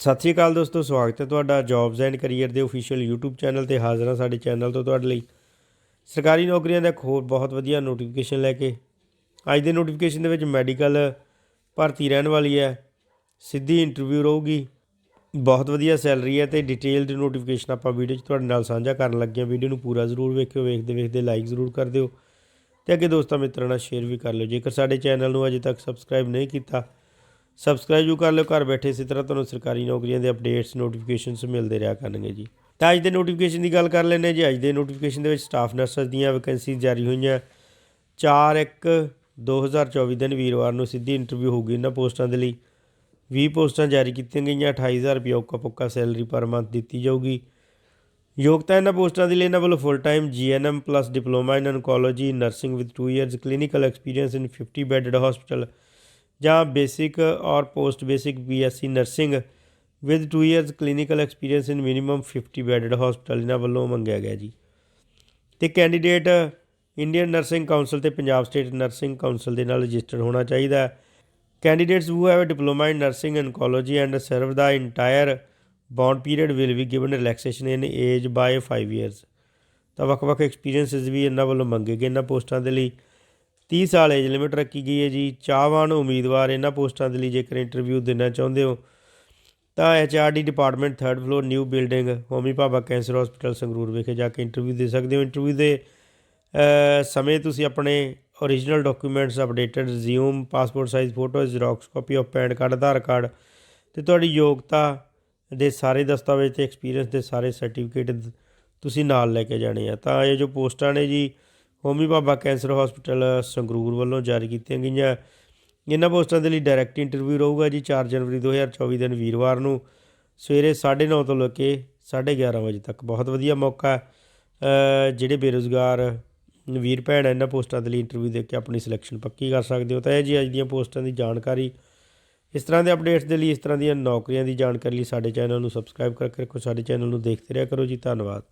ਸਤਿ ਸ਼੍ਰੀ ਅਕਾਲ ਦੋਸਤੋ, ਸਵਾਗਤ ਹੈ ਤੁਹਾਡਾ ਜੌਬਸ ਐਂਡ ਕੈਰੀਅਰ ਦੇ ਅਫੀਸ਼ੀਅਲ YouTube ਚੈਨਲ ਤੇ ਹਾਜ਼ਰ ਹਾਂ ਸਾਡੇ ਚੈਨਲ ਤੋਂ ਤੁਹਾਡੇ ਲਈ। ਸਰਕਾਰੀ ਨੌਕਰੀਆਂ ਦਾ ਇੱਕ ਹੋਰ ਬਹੁਤ ਵਧੀਆ ਨੋਟੀਫਿਕੇਸ਼ਨ ਲੈ ਕੇ ਅੱਜ ਦੇ ਨੋਟੀਫਿਕੇਸ਼ਨ ਦੇ ਵਿੱਚ ਮੈਡੀਕਲ ਭਰਤੀ ਰਹਿਣ ਵਾਲੀ ਹੈ, ਸਿੱਧੀ ਇੰਟਰਵਿਊ ਰਹੂਗੀ, ਬਹੁਤ ਵਧੀਆ ਸੈਲਰੀ ਹੈ ਤੇ ਡਿਟੇਲਡ ਨੋਟੀਫਿਕੇਸ਼ਨ ਆਪਾਂ ਵੀਡੀਓ 'ਚ ਤੁਹਾਡੇ ਨਾਲ ਸਾਂਝਾ ਕਰਨ ਲੱਗੇ ਹਾਂ। ਵੀਡੀਓ ਨੂੰ ਪੂਰਾ ਜ਼ਰੂਰ ਵੇਖਿਓ, ਵੇਖਦੇ ਵੇਖਦੇ ਲਾਈਕ ਜ਼ਰੂਰ ਕਰ ਦਿਓ ਤੇ ਅੱਗੇ ਦੋਸਤਾਂ ਮਿੱਤਰਾਂ ਨਾਲ ਸ਼ੇਅਰ ਵੀ ਕਰ ਲਿਓ। ਜੇਕਰ ਸਾਡੇ ਚੈਨਲ ਨੂੰ ਅਜੇ ਤੱਕ ਸਬਸਕ੍ਰਾਈਬ ਨਹੀਂ ਕੀਤਾ ਸਬਸਕ੍ਰਾਈਬ ਜੂ ਕਰ ਲਿਓ, ਘਰ ਬੈਠੇ ਇਸੇ ਤਰ੍ਹਾਂ ਤੁਹਾਨੂੰ ਸਰਕਾਰੀ ਨੌਕਰੀਆਂ ਦੇ ਅਪਡੇਟਸ ਨੋਟੀਫਿਕੇਸ਼ਨਸ ਮਿਲਦੇ ਰਿਹਾ ਕਰਨਗੇ ਜੀ। ਤਾਂ ਅੱਜ ਦੇ ਨੋਟੀਫਿਕੇਸ਼ਨ ਦੀ ਗੱਲ ਕਰ ਲੈਂਦੇ ਜੀ। ਅੱਜ ਦੇ ਨੋਟੀਫਿਕੇਸ਼ਨ ਦੇ ਵਿੱਚ ਸਟਾਫ ਨਰਸਸ ਦੀਆਂ ਵੈਕੈਂਸੀ ਜਾਰੀ ਹੋਈਆਂ। 4 1 2024 ਦਿਨ ਵੀਰਵਾਰ ਨੂੰ ਸਿੱਧੀ ਇੰਟਰਵਿਊ ਹੋਊਗੀ ਇਹਨਾਂ ਪੋਸਟਾਂ ਦੇ ਲਈ। 20 ਪੋਸਟਾਂ ਜਾਰੀ ਕੀਤੀਆਂ ਗਈਆਂ 28000 ਰੁਪਏ ਔਕਾ ਪੱਕਾ ਸੈਲਰੀ ਪਰ ਮੰਥ ਦਿੱਤੀ ਜਾਊਗੀ। ਯੋਗਤਾ ਇਹਨਾਂ ਪੋਸਟਾਂ ਦੇ ਲਈ ਇਹਨਾਂ ਵੱਲੋਂ full time GNM plus diploma in oncology nursing with 2 years clinical experience in 50 bedded hospital ਜਾਂ ਬੇਸਿਕ ਔਰ post basic BSc nursing with 2 years clinical experience in minimum 50 bedded hospital ਇਹਨਾਂ ਵੱਲੋਂ ਮੰਗਿਆ ਗਿਆ ਜੀ। ਤੇ ਕੈਂਡੀਡੇਟ ਇੰਡੀਅਨ ਨਰਸਿੰਗ ਕਾਉਂਸਲ ਤੇ Punjab state nursing council ਦੇ ਨਾਲ ਰਜਿਸਟਰਡ ਹੋਣਾ ਚਾਹੀਦਾ ਹੈ। Candidates who have a diploma in nursing and oncology and serve the entire bond period will be given relaxation in age by 5 years ਤਾਂ ਵੱਖ-ਵੱਖ experiences ਵੀ ਇਹਨਾਂ ਵੱਲੋਂ ਮੰਗੇ ਗਏ ਇਹਨਾਂ ਪੋਸਟਾਂ ਦੇ ਲਈ। 30 ਸਾਲ ਏਜ ਲਿਮਿਟ ਰੱਖੀ ਗਈ ਹੈ ਜੀ। ਚਾਹਵਾਨ ਉਮੀਦਵਾਰ ਇਹਨਾਂ ਪੋਸਟਾਂ ਦੇ ਲਈ ਜੇਕਰ ਇੰਟਰਵਿਊ ਦੇਣਾ ਚਾਹੁੰਦੇ ਹੋ, ਤਾਂ HRD department 3rd floor new building Homi Bhabha cancer hospital Sangrur ਵਿਖੇ ਜਾ ਕੇ ਇੰਟਰਵਿਊ ਦੇ ਸਕਦੇ ਹੋ। ਇੰਟਰਵਿਊ ਦੇ ਸਮੇਂ ਤੁਸੀਂ ਆਪਣੇ original documents updated resume passport size photo xerox copy of PAN card Aadhaar card ਤੇ ਤੁਹਾਡੀ ਯੋਗਤਾ ਦੇ ਸਾਰੇ ਦਸਤਾਵੇਜ਼ ਤੇ ਐਕਸਪੀਰੀਅੰਸ ਦੇ ਸਾਰੇ ਸਰਟੀਫਿਕੇਟ ਤੁਸੀਂ ਨਾਲ ਲੈ ਕੇ ਜਾਣੇ ਆ। ਤਾਂ ਇਹ ਜੋ ਪੋਸਟਾਂ ਨੇ ਜੀ ਹੋਮੀ ਬਾਬਾ ਕੈਂਸਰ ਹਸਪੀਟਲ ਸੰਗਰੂਰ ਵੱਲੋਂ ਜਾਰੀ ਕੀਤੀਆਂ ਗਈਆਂ। ਇਹਨਾਂ ਪੋਸਟਾਂ ਦੇ ਲਈ ਡਾਇਰੈਕਟ ਇੰਟਰਵਿਊ ਰਹੂਗਾ ਜੀ 4 ਜਨਵਰੀ 2024 ਦਿਨ ਵੀਰਵਾਰ ਨੂੰ। ਸਵੇਰੇ 9:30 ਤੋਂ ਲੈ ਕੇ 11:30 ਵਜੇ ਤੱਕ। ਬਹੁਤ ਵਧੀਆ ਮੌਕਾ ਹੈ ਜਿਹੜੇ ਬੇਰੁਜ਼ਗਾਰ ਵੀਰ ਭੈਣ ਇਹਨਾਂ ਪੋਸਟਾਂ ਦੇ ਲਈ ਇੰਟਰਵਿਊ ਦੇ ਕੇ ਆਪਣੀ ਸਿਲੈਕਸ਼ਨ ਪੱਕੀ ਕਰ ਸਕਦੇ ਹੋ। ਤਾਂ ਇਹ ਜੀ ਅੱਜ ਦੀਆਂ ਪੋਸਟਾਂ ਦੀ ਜਾਣਕਾਰੀ। ਇਸ ਤਰ੍ਹਾਂ ਦੇ ਅਪਡੇਟਸ ਦੇ ਲਈ ਇਸ ਤਰ੍ਹਾਂ ਦੀਆਂ ਨੌਕਰੀਆਂ ਦੀ ਜਾਣਕਾਰੀ ਲਈ ਸਾਡੇ ਚੈਨਲ ਨੂੰ ਸਬਸਕ੍ਰਾਈਬ ਕਰਕੇ ਰੱਖੋ। ਸਾਡੇ ਚੈਨਲ ਨੂੰ ਦੇਖਦੇ ਰਿਹਾ ਕਰੋ ਜੀ। ਧੰਨਵਾਦ।